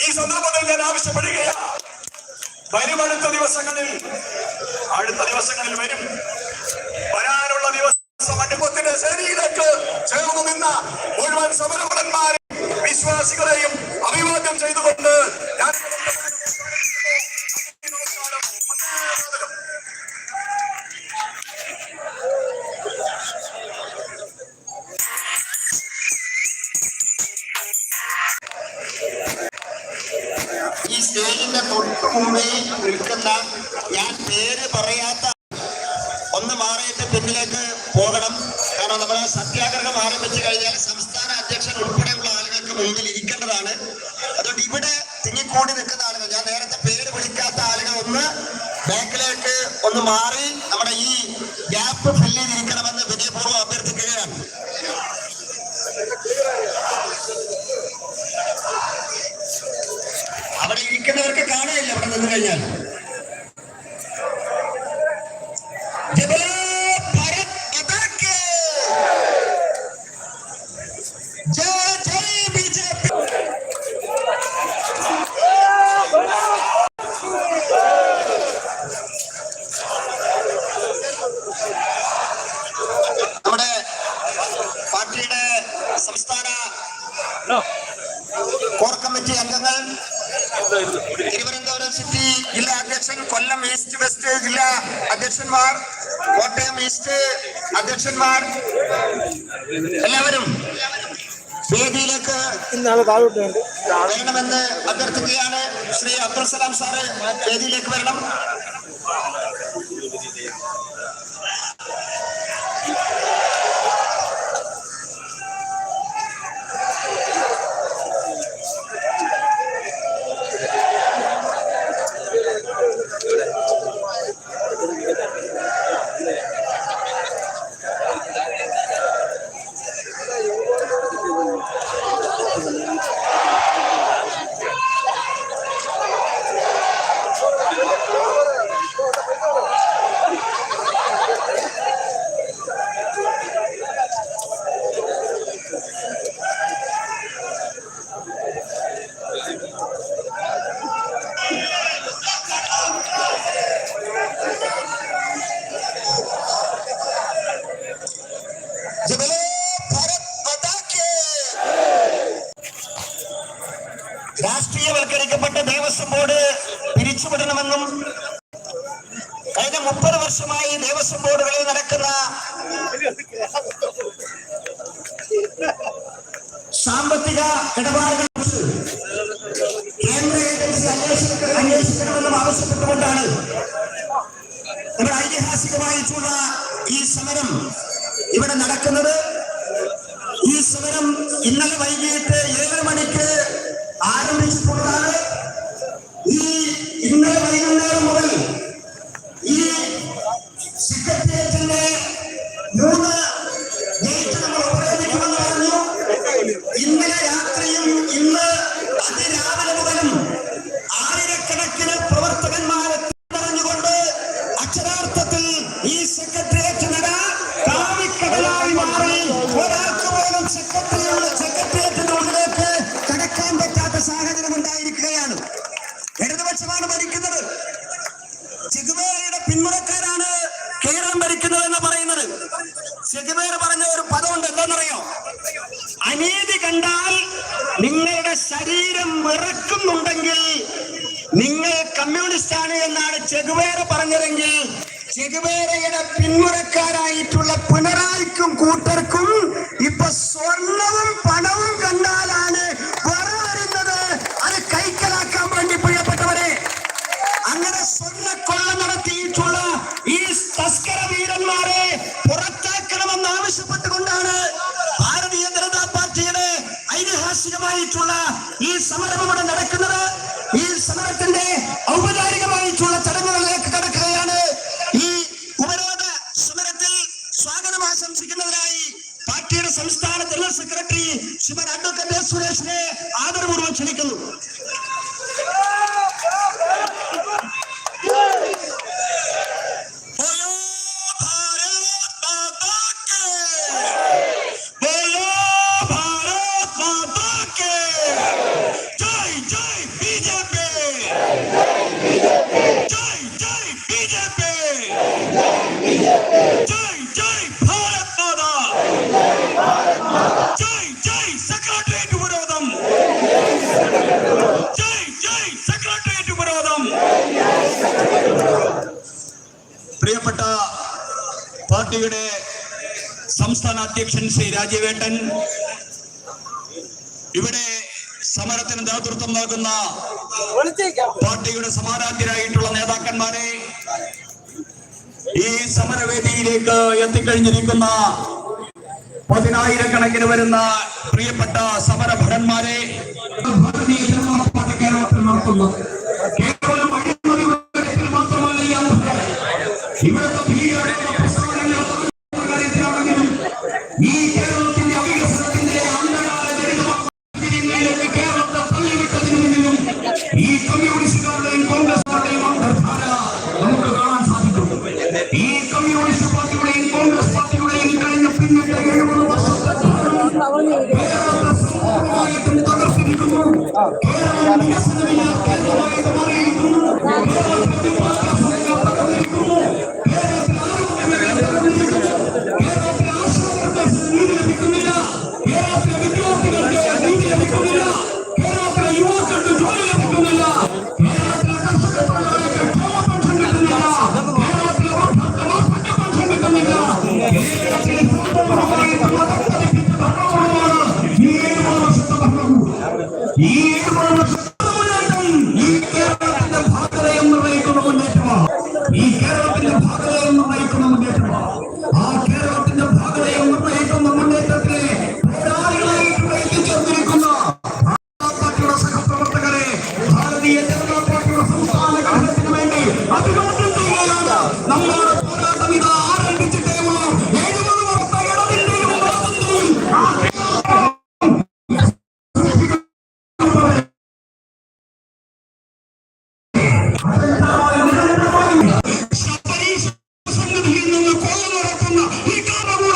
ഈ സന്ദർഭത്തിൽ ഞാൻ ആവശ്യപ്പെടുകയാണ്. വരും. അടുത്ത ദിവസങ്ങളിൽ അടുത്ത ദിവസങ്ങളിൽ വരും. വരാനുള്ള ദിവസം അനുഭവത്തിന്റെ ശരിയിലേക്ക് ചേർന്ന് നിന്ന മുമ്പേ നിൽക്കുന്ന ഞാൻ പേര് പറയാത്ത ഒന്ന് മാറിയിട്ട് പിന്നിലേക്ക് പോകണം. കാരണം നമ്മൾ സത്യാഗ്രഹം ആരംഭിച്ചു കഴിഞ്ഞാൽ സംസ്ഥാന അധ്യക്ഷൻ ഉൾപ്പെടെയുള്ള ആളുകൾക്ക് മുമ്പിൽ ഇരിക്കേണ്ടതാണ്. അതുകൊണ്ട് ഇവിടെ തിങ്ങിക്കൂടി നിൽക്കുന്ന ആളുകൾ ഞാൻ നേരത്തെ പേര് വിളിക്കാത്ത ആളുകൾ ഒന്ന് ബാക്കിലേക്ക് ഒന്ന് മാറി നമ്മുടെ ഈ ഗ്യാപ്പ് ഫില്ല് ചെയ്തിരിക്കണമെന്ന് നമ്മുടെ പാർട്ടിയുടെ സംസ്ഥാന കോർ കമ്മിറ്റി അംഗങ്ങൾ തിരുവനന്തപുരം സിറ്റി ജില്ലാ അധ്യക്ഷൻ കൊല്ലം ഈസ്റ്റ് വെസ്റ്റ് ജില്ലാ അധ്യക്ഷന്മാർ കോട്ടയം ഈസ്റ്റ് അധ്യക്ഷന്മാർ എല്ലാവരും വേദിയിലേക്ക് വരണമെന്ന് അഭ്യർത്ഥിക്കുകയാണ് ശ്രീ അബ്ദുൽ സലാം സാറ്. വേദിയിലേക്ക് വരണം. രാഷ്ട്രീയവൽക്കരിക്കപ്പെട്ട ദേവസ്വം ബോർഡ് പിരിച്ചുവിടണമെന്നും കഴിഞ്ഞ മുപ്പത് വർഷമായി ദേവസ്വം ബോർഡുകളിൽ നടക്കുന്ന സാമ്പത്തിക ഇടപാടുകൾ കേന്ദ്ര ഏജൻസി അന്വേഷിക്ക- അന്വേഷിക്കണമെന്നും ആവശ്യപ്പെട്ടുകൊണ്ടാണ് നമ്മുടെ ഐതിഹാസികമായിട്ടുള്ള ഈ സമരം ഇവിടെ നടക്കുന്നത്. ഈ സമരം ഇന്നലെ വൈകിട്ട് ഏഴ് മണിക്ക് മാറി. ഒരാൾക്ക് പോലും സെക്രട്ടറി സെക്രട്ടേറിയറ്റിന്റെ ഉള്ളിലേക്ക് കടക്കാൻ പറ്റാത്ത സാഹചര്യം ഉണ്ടായിരിക്കുകയാണ്. ഇടതുപക്ഷമാണ് ഭരിക്കുന്നത്. ചെഗുവേരയുടെ പിന്മുറക്കാരാണ് കേരളം ഭരിക്കുന്നത് എന്ന് പറയുന്നത്. ചെഗുവേര പറഞ്ഞ ഒരു പദമുണ്ട് എന്താണെന്നറിയോ? അനീതി കണ്ടാൽ നിങ്ങളുടെ ശരീരം വിറക്കുന്നുണ്ടെങ്കിൽ നിങ്ങൾ കമ്മ്യൂണിസ്റ്റ് ആണ് എന്നാണ് ചെഗുവേര പറഞ്ഞതെങ്കിൽ ചെഗുവേരയുടെ പിന്മുറക്കാരായിട്ടുള്ള அழிக்கும் கூட்டர் സംസ്ഥാന ജനറൽ സെക്രട്ടറി ശ്രീമൻ അഡ്വക്കേറ്റ് സുരേഷിനെ ആദരപൂർവം ക്ഷണിക്കുന്നു. പാർട്ടിയുടെ സംസ്ഥാന അധ്യക്ഷൻ ശ്രീ രാജീവേട്ടൻ ഇവിടെ സമരത്തിന് നേതൃത്വം നൽകുന്ന പാർട്ടിയുടെ സമാനാധ്യരായിട്ടുള്ള നേതാക്കന്മാരെ ഈ സമരവേദിയിലേക്ക് എത്തിക്കഴിഞ്ഞിരിക്കുന്ന പതിനായിരക്കണക്കിന് വരുന്ന പ്രിയപ്പെട്ട സമരഭടന്മാരെ നടത്തുന്നത്. ഇവിടുത്തെ ഭീകരമായ പ്രസ്ഥാനങ്ങൾ കാര്യത്തിലാണെങ്കിലും ഈ കേരളത്തിന്റെ വികസനത്തിന്റെ അന്ധകാല ദരിദ്രമാക്കിലേക്ക് കേരളത്തെ തള്ളിവിട്ടതിനു മുന്നിലും ഈ കമ്മ്യൂണിസ്റ്റുകാരുടെയും കോൺഗ്രസുകാരുടെയും അന്തർധാര നമുക്ക് കാണാൻ സാധിക്കും ഈ കമ്മ്യൂണിസ്റ്റ് പാർട്ടിയുടെയും കോൺഗ്രസ് പാർട്ടിയുടെയും കഴിഞ്ഞ പിന്നിട്ട എഴുപത് വർഷത്തെ കേരളത്തെ സമ്പൂർണമായിട്ടും തകർത്തിരിക്കുന്നു കേരളം വികസനമില്ലാത്ത കേന്ദ്രമായിട്ട് മാറിയിരിക്കുന്നു കേരളത്തിൽ ഈ